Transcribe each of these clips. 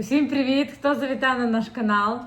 Усім привіт! Хто завітав на наш канал?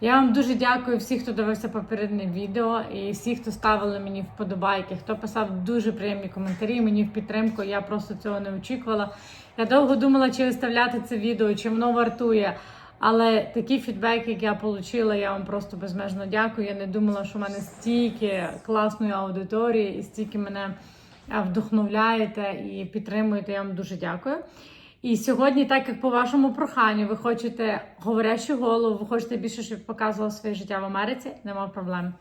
Я вам дуже дякую всім, хто дивився попереднє відео, і всі, хто ставили мені вподобайки, хто писав дуже приємні коментарі мені в підтримку. Я просто цього не очікувала. Я довго думала, чи виставляти це відео, чи воно вартує. Але такий фідбек, як я отримала, я вам просто безмежно дякую. Я не думала, що в мене стільки класної аудиторії і стільки мене вдохновляєте і підтримуєте. Я вам дуже дякую. І сьогодні, так як по вашому проханню, ви хочете говорящу голову, ви хочете більше, щоб показувала своє життя в Америці, нема проблем.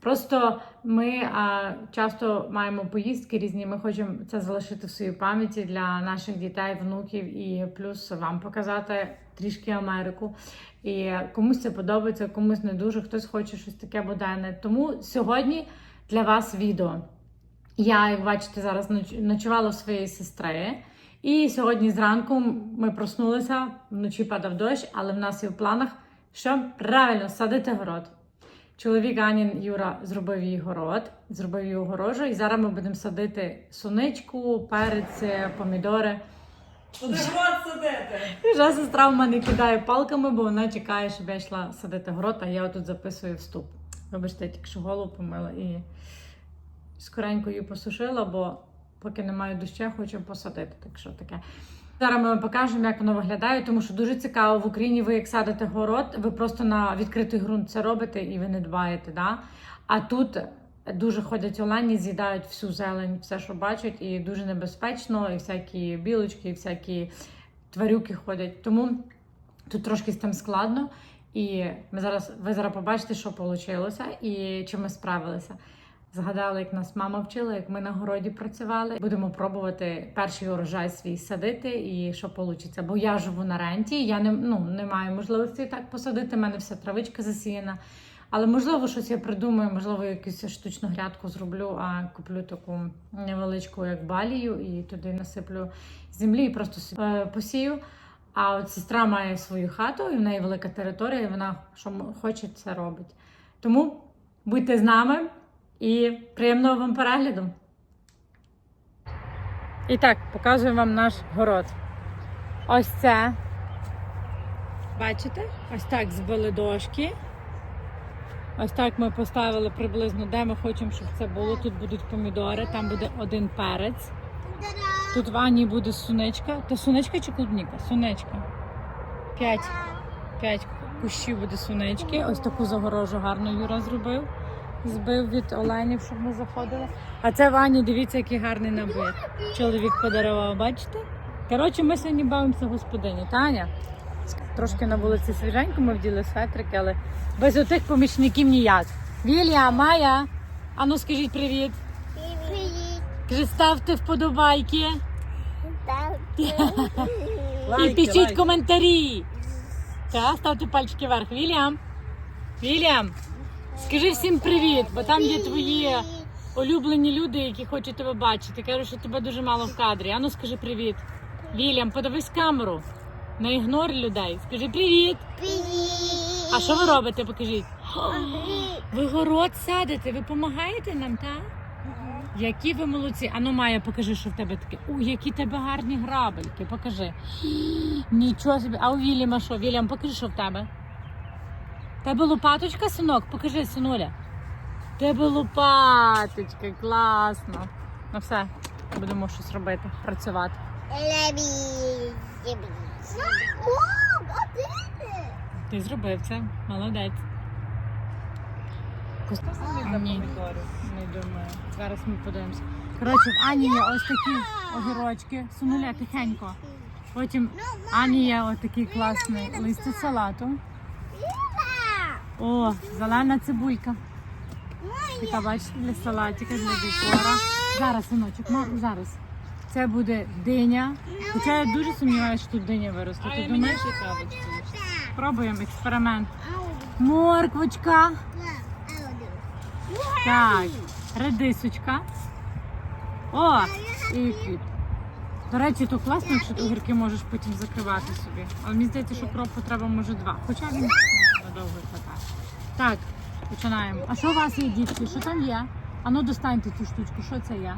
Просто ми а, часто маємо поїздки різні. Ми хочемо це залишити в своїй пам'яті для наших дітей, внуків і плюс вам показати трішки Америку. І комусь це подобається, комусь не дуже, хтось хоче щось таке буденне. Тому сьогодні для вас відео. Я, як бачите, зараз ноч- ночувала своєї сестри. І сьогодні зранку ми проснулися, вночі падав дощ, але в нас є в планах, що правильно садити город. Чоловік Анін Юра зробив їй город, зробив їй огорожу, і зараз ми будемо садити суничку, перець, помідори. Туди грот садити. Вже сестра в мене кидає палками, бо вона чекає, щоб я йшла садити город, а я отут записую вступ. Вибачте, тільки що голову помила і скоренько її посушила, бо поки немає дощу, хочу посадити. Так що таке. Зараз ми вам покажемо, як воно виглядає, тому що дуже цікаво в Україні. Ви як садите город, ви просто на відкритий ґрунт це робите і ви не дбаєте. Да? А тут дуже ходять олені, з'їдають всю зелень, все, що бачать, і дуже небезпечно, і всякі білочки, і всякі тварюки ходять. Тому тут трошки з тим складно. І ми зараз, ви зараз побачите, що вийшло і чи ми справилися. Згадали, як нас мама вчила, як ми на городі працювали. Будемо пробувати перший урожай свій садити і що вийде. Бо я живу на ренті, я не, ну, не маю можливості так посадити. У мене вся травичка засіяна. Але можливо, щось я придумаю, можливо, якусь штучну грядку зроблю, а куплю таку невеличку, як балію, і туди насиплю землі і просто е, посію. А от сестра має свою хату, і в неї велика територія, і вона що хоче, це робить. Тому будьте з нами і приємного вам перегляду. І так, показую вам наш город. Ось це. Бачите? Ось так збили дошки. Ось так ми поставили приблизно, де ми хочемо, щоб це було. Тут будуть помідори, там буде один перець. Тут в Ані буде сунечка. То сунечка чи клубніка? Сунечка. П'ять. П'ять кущів буде сунечки. Ось таку загорожу гарно Юра зробив. Збив від оленів, щоб ми заходили. А це Вані, дивіться, який гарний набір. Чоловік подарував, бачите? Коротше, ми сьогодні бавимося господині. Таня. Трошки на вулиці свіженько, ми вділи светрики, але без отих помічників ніяк. Вілья, Майя, а ну скажіть привіт. Привіт. Кажи, ставте вподобайки і пишіть лайки. коментарі. Так, ставте пальчики вверх. Вільям. Вільям, скажи всім привіт, бо там є твої улюблені люди, які хочуть тебе бачити. Кажуть, що тебе дуже мало в кадрі. Ану скажи привіт. Вільям, подивись камеру. Не ігнор людей. Скажи привіт. Привіт. А що ви робите? Покажіть. Ви город садите, ви допомагаєте нам, так? Які ви молодці. Ану, Майя, покажи, що в тебе таке. У, які тебе гарні грабельки. Покажи. Нічого собі. А у Вільяма що? Вільям, покажи, що в тебе. Тебе лопаточка, синок? Покажи, синуля. Тебе лопаточка, класно. Ну все, будемо щось робити, працювати. Ти? Зробив це, молодець. Ні. Не думаю. Зараз ми подивимося. Коротше, в Ані є ось такі огірочки. Сунуля тихенько. Потім Ані є ось такий класний листя салату. О, зелена цибулька. Така бачите для салатика, для декора. Зараз, синочок, мам, зараз. Це буде диня. Хоча я дуже сумніваюся, що тут диня виросте. Ти думаєш? Спробуємо експеримент. Морквочка. Так, редисочка. О, і квіт. До речі, то класно, якщо ти огірки можеш потім закривати собі. Але мені здається, що кропу треба може два. Хоча він надовго хватає. Так, починаємо. А що у вас є, дітки? Що там є? Ану, достаньте цю штучку, що це є?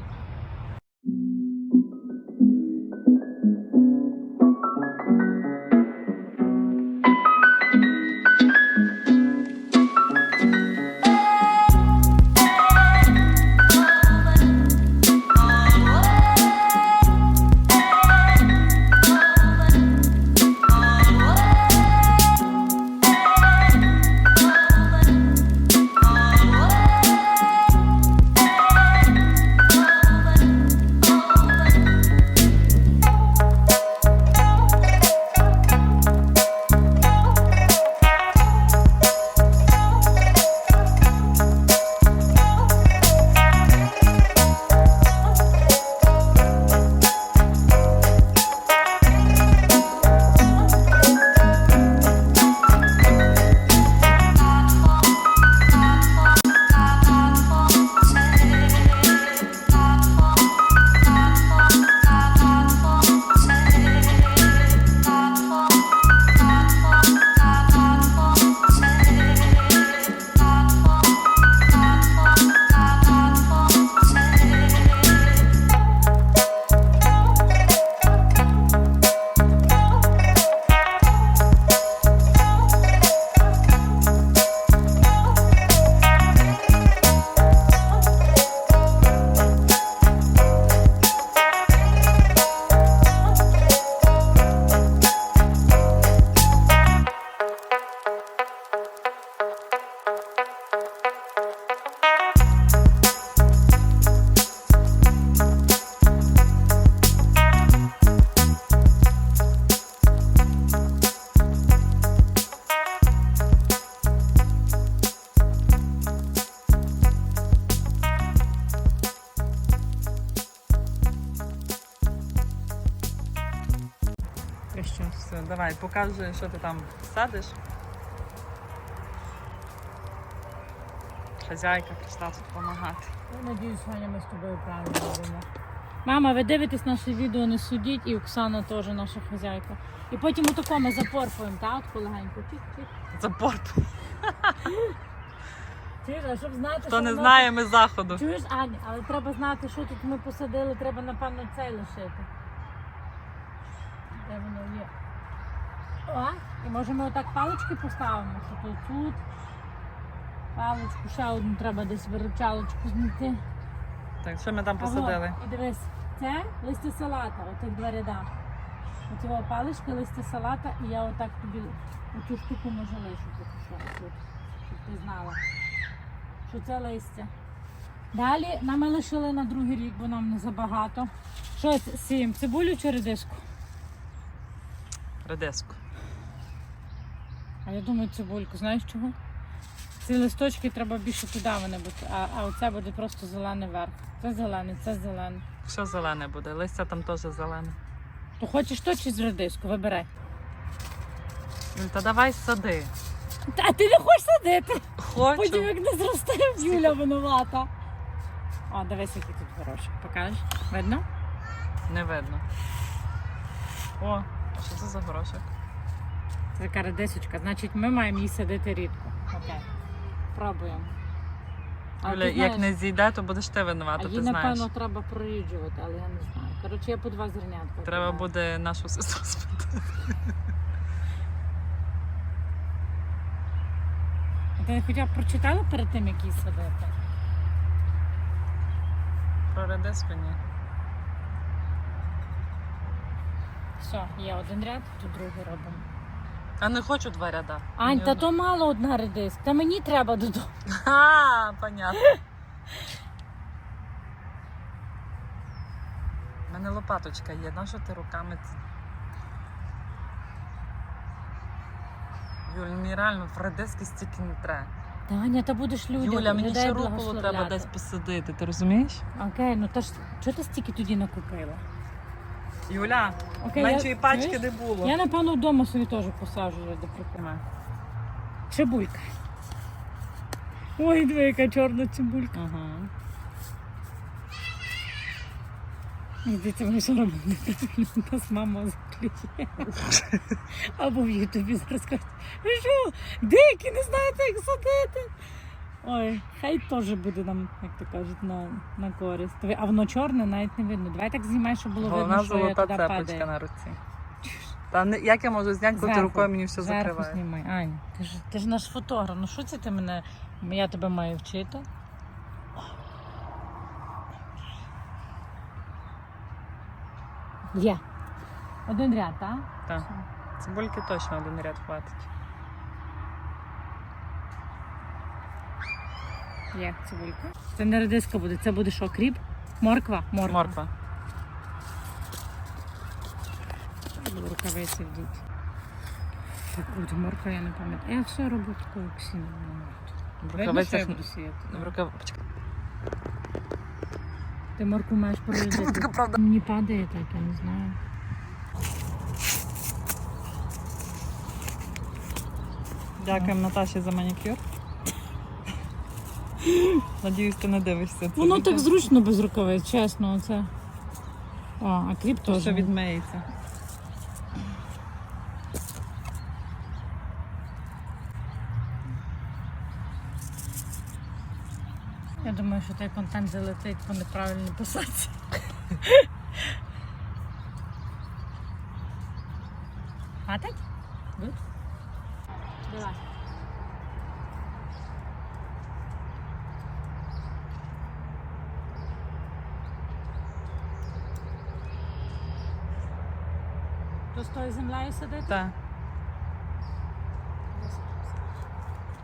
Давай, покажи, що ти там садиш. Хазяйка прийшла тут допомагати. Я надіюсь, Ваня, ми з тобою правильно робимо. Мама, ви дивитесь наше відео, не судіть, і Оксана теж наша хазяйка. І потім отако ми запорпуємо, так? От полегенько. Запорт. Чуєш, а щоб знати, Хто що не воно знає, ми з заходу. Чуєш, Аня, але треба знати, що тут ми посадили, треба, напевно, цей лишити. Де воно є? О, і може ми отак палички поставимо, що тут тут. Паличку, ще одну треба десь виручалочку знайти. Так, що ми там посадили? І дивись, це листя салата, отих два ряда. Оці палички, листя салата, і я отак тобі оцю штуку може лишу поки що щоб ти знала, що це листя. Далі нам лишили на другий рік, бо нам не забагато. Що с- сіємо? Цибулю чи редиску? Редиску. А я думаю, цибульку. Знаєш чого? Ці листочки треба більше туди вони бути, а, а оце буде просто зелений верх. Це зелений, це зелений. Що зелене буде? Листя там теж зелене. То хочеш то чи з редиску? Вибирай. Юль, та давай сади. Та ти не хочеш садити? Потім як не зросте, Юля винувата. О, дивись, який тут горошок. Покажеш? Видно? Не видно. О, що це за горошок? Це така редисочка. Значить, ми маємо її садити рідко. Окей. Пробуємо. А Юля, ти як знаєш, не зійде, то будеш ти а винувата, її, ти знаєш. напевно, треба проріджувати, але я не знаю. Коротше, я по два зернятка. Треба кидаю. буде нашу сестру спитати. А ти хоча б прочитала перед тим, як її садити? Про редиску ні. Все, є один ряд, то другий робимо. А не хочу два ряда. Ань, та одна. то мало одна редис. Та мені треба додому. А, понятно. У мене лопаточка є, на що ти руками це? Юль, мені реально в редиски стільки не треба. Та Аня, та будеш людям. Юля, мені людей ще руколу благословляти. треба десь посадити, ти розумієш? Окей, ну та ж чого ти стільки тоді накупила? Юля, Окей, меншої я, пачки чуєш? не було. Я напевно вдома собі теж посаджу ради прикольно. Цибулька. Ой, диви, яка чорна цибулька. Угу. Здається, ми що робимо неправильно, нас мама заклює. Або в Ютубі зараз кажуть, ви що, деякі не знаєте, як садити. Ой, хай теж буде нам, як то кажуть, на, на користь. А воно чорне навіть не видно. Давай так знімай, щоб було Головна видно, що я туди цепочка падаю. на руці. Та не, як я можу зняти, коли ти рукою мені все Зверху закриває? знімай. Ань, ти ж, ти ж наш фотограф. Ну що це ти мене? Я тебе маю вчити. Є. Один ряд, так? Так. Цибульки точно один ряд хватить. Є цибулька. Це не редиска буде, це буде що, кріп? Морква? Морква. Морква. Рукавиці вдіти. Так, от морква я не пам'ятаю. Я все роблю такою ксіною. В Видно, що я буду сіяти? Рукав... Ти морку маєш прорізати. Мені падає так, я не знаю. Дякуємо Наташі за манікюр. Надіюсь, ти не дивишся. Воно так зручно без рукавиць, чесно, оце. О, а кріп То, теж. що відмеється. Я думаю, що той контент залетить по неправильній посадці. Тою землею сидити? Так.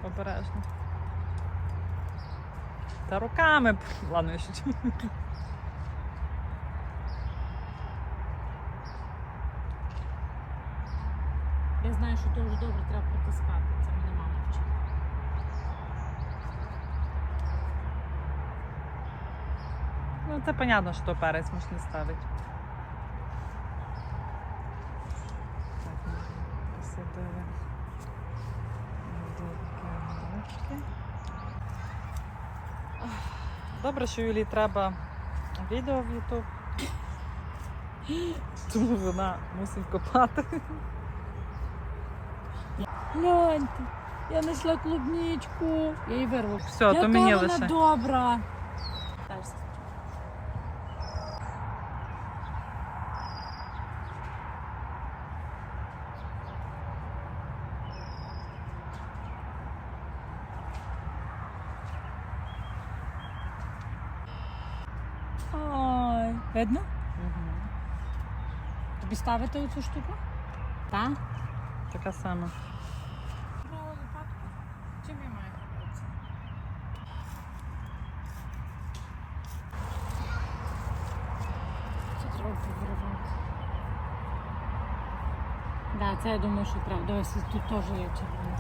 Обережно. Та руками. б. Ладно, я шучу. Я знаю, що дуже добре треба притискати. Це мене мама вчила. Ну, це понятно, що перець можна ставити. Так, Добре, що Юлі треба відео в Ютуб. Тому вона мусить копати. Гляньте, я знайшла клубничку. Я її вирву. Все, Яка то мені вона лише. добра. Ой, видно? Мгм. Тобі ставити оцю штуку? Так. Така сама. Чим я маю робити? Це треба повиривати. Да, це я думаю, що треба. Дивись, тут теж є червоне.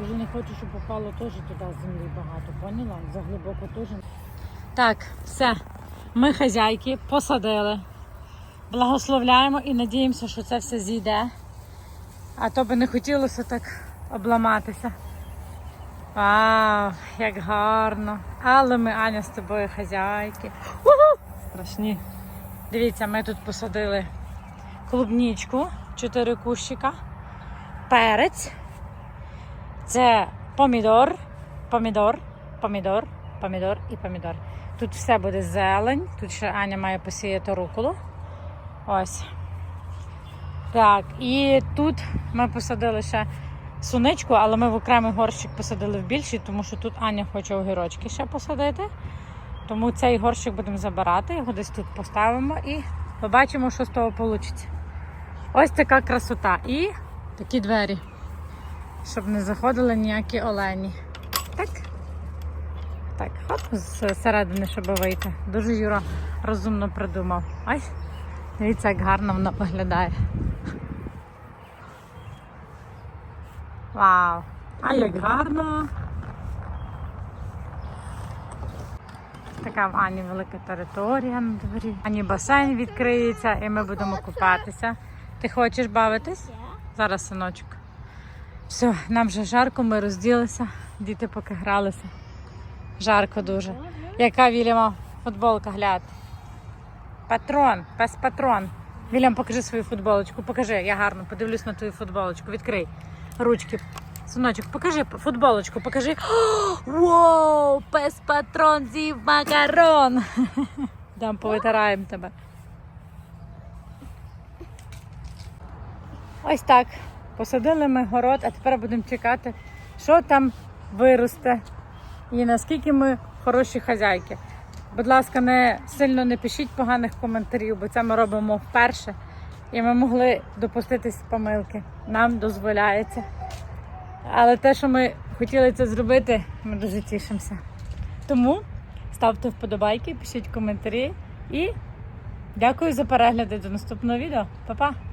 Дуже не хочу, щоб попало теж туди землі багато, поняла? Заглибоко теж. Так, все. Ми хазяйки посадили. Благословляємо і надіємося, що це все зійде. А то би не хотілося так обламатися. Вау, як гарно. Але ми, Аня, з тобою хазяйки. Страшні. Дивіться, ми тут посадили клубнічку, чотири кущика, перець. Це помідор, помідор, помідор, помідор і помідор. Тут все буде зелень. Тут ще Аня має посіяти руколу. Ось. Так, і тут ми посадили ще суничку, але ми в окремий горщик посадили в більший, тому що тут Аня хоче огірочки ще посадити. Тому цей горщик будемо забирати, його десь тут поставимо і побачимо, що з того вийде. Ось така красота. І такі двері, щоб не заходили ніякі олені. Так. Так, хоп, зсередини, щоб вийти. Дуже Юра розумно придумав. Ось, дивіться, як гарно воно виглядає. Вау! А як гарно! Така в Ані велика територія на дворі. Ані басейн відкриється і ми будемо купатися. Ти хочеш бавитись? Зараз, синочок. Все, нам вже жарко, ми розділися. Діти поки гралися. Жарко дуже. Яка Вільяма футболка глянь. Патрон, пес патрон. Вільям, покажи свою футболочку. Покажи, я гарно подивлюсь на твою футболочку. Відкрий ручки. Синочок, покажи футболочку, покажи. О, Вау, пес патрон з'їв макарон. Дам повитираємо тебе. Ось так. Посадили ми город, а тепер будемо чекати, що там виросте. І наскільки ми хороші хазяйки. Будь ласка, не сильно не пишіть поганих коментарів, бо це ми робимо вперше. І ми могли допуститись помилки. Нам дозволяється. Але те, що ми хотіли це зробити, ми дуже тішимося. Тому ставте вподобайки, пишіть коментарі і дякую за перегляди до наступного відео. Па-па!